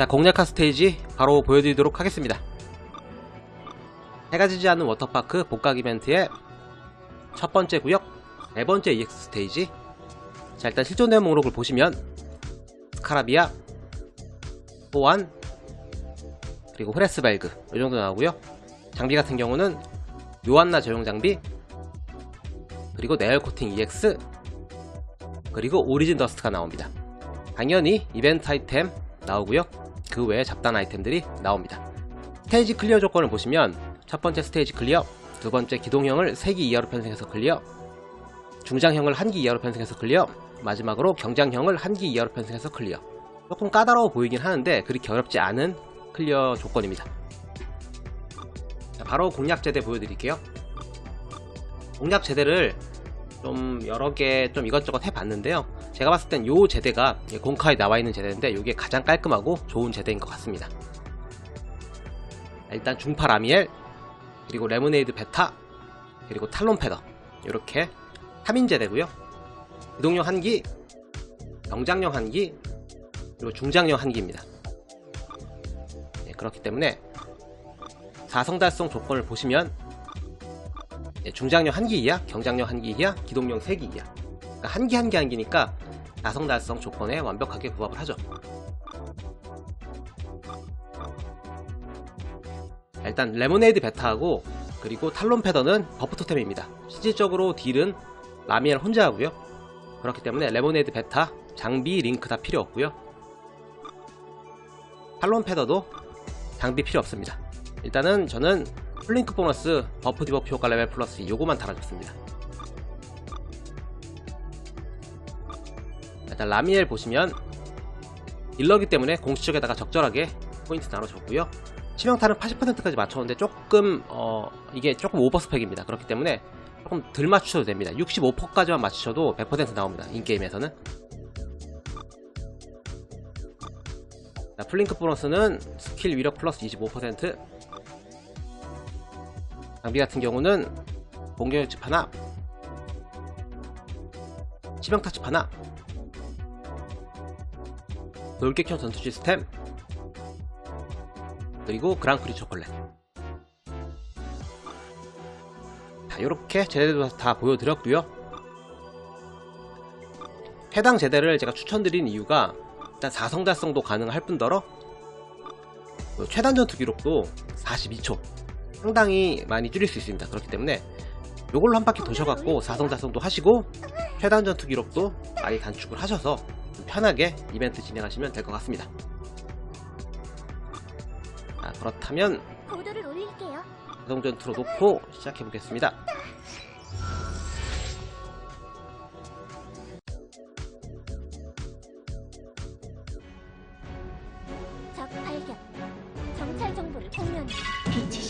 자, 공략한 스테이지 바로 보여드리도록 하겠습니다. 해가 지지 않는 워터파크 복각 이벤트의 첫 번째 구역, 네 번째 EX 스테이지. 자, 일단 실존 내용 목록을 보시면 스카라비아, 호환, 그리고 후레스발그 이 정도 나오고요. 장비 같은 경우는 요한나 저용 장비, 그리고 네얼 코팅 EX, 그리고 오리진 더스트가 나옵니다. 당연히 이벤트 아이템 나오고요. 그 외에 잡단 아이템들이 나옵니다. 스테이지 클리어 조건을 보시면 첫 번째 스테이지 클리어, 두 번째 기동형을 3기 이하로 편성해서 클리어, 중장형을 1기 이하로 편성해서 클리어, 마지막으로 경장형을 1기 이하로 편성해서 클리어. 조금 까다로워 보이긴 하는데 그렇게 어렵지 않은 클리어 조건입니다. 자, 바로 공략 제대 보여드릴게요. 공략 제대를 좀 여러 개 좀 이것저것 해봤는데요. 제가 봤을 땐요 제대가 공카에 나와 있는 제대인데 이게 가장 깔끔하고 좋은 제대인 것 같습니다. 일단 중파 라미엘, 그리고 레모네이드 베타, 그리고 탈론 패더 이렇게 3인 제대고요. 이동용 한기, 병장용 한기, 그리고 중장용 한기입니다. 네, 그렇기 때문에 4성 달성 조건을 보시면 예, 중장령 한기 이하, 경장령 한기 이하, 기동령 3기 이하. 그러니까 한기 한기 한기니까 나성 달성 조건에 완벽하게 부합을 하죠. 자, 일단 레모네이드 베타하고 그리고 탈론 패더는 버프 토템입니다. 실질적으로 딜은 라미엘 혼자 하고요. 그렇기 때문에 레모네이드 베타, 장비, 링크 다 필요 없고요. 탈론 패더도 장비 필요 없습니다. 일단은 저는 플링크 보너스 버프 디버프 효과 레벨 플러스 요거만 달아줬습니다. 일단 라미엘 보시면 딜러기 때문에 공시적에다가 적절하게 포인트 나눠줬고요. 치명타는 80%까지 맞췄는데 조금 어 이게 조금 오버 스펙입니다. 그렇기 때문에 조금 덜 맞추셔도 됩니다. 65%까지만 맞추셔도 100% 나옵니다. 인게임에서는. 자, 플링크 보너스는 스킬 위력 플러스 25% 장비 같은 경우는 공격력 집 하나 치명타 집 하나 돌격형 전투 시스템 그리고 그랑프리 초콜렛 자 이렇게 제대로 다 보여드렸고요. 해당 제대를 제가 추천드린 이유가 일단 4성 달성도 가능할 뿐더러 그 최단 전투 기록도 42초 상당히 많이 줄일 수 있습니다. 그렇기 때문에 요걸로 한 바퀴 도셔갖고 4성 달성도 하시고 최단 전투 기록도 많이 단축을 하셔서 좀 편하게 이벤트 진행하시면 될 것 같습니다. 자, 그렇다면 고도를 올릴게요. 자동 전투로 놓고 시작해 보겠습니다. 적 발견. 정찰 정보를 공유합니다. 빛이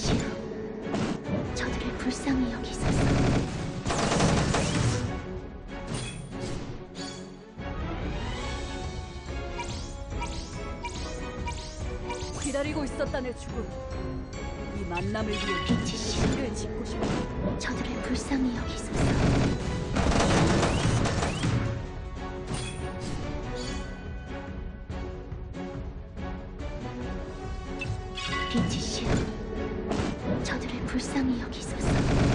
기다리고 있었다네 죽음. 이 만남을 위해 빛의 신을 짓고 싶어. 저들을 불쌍히 여기소서. 빛이 실 저들을 불쌍히 여기소서.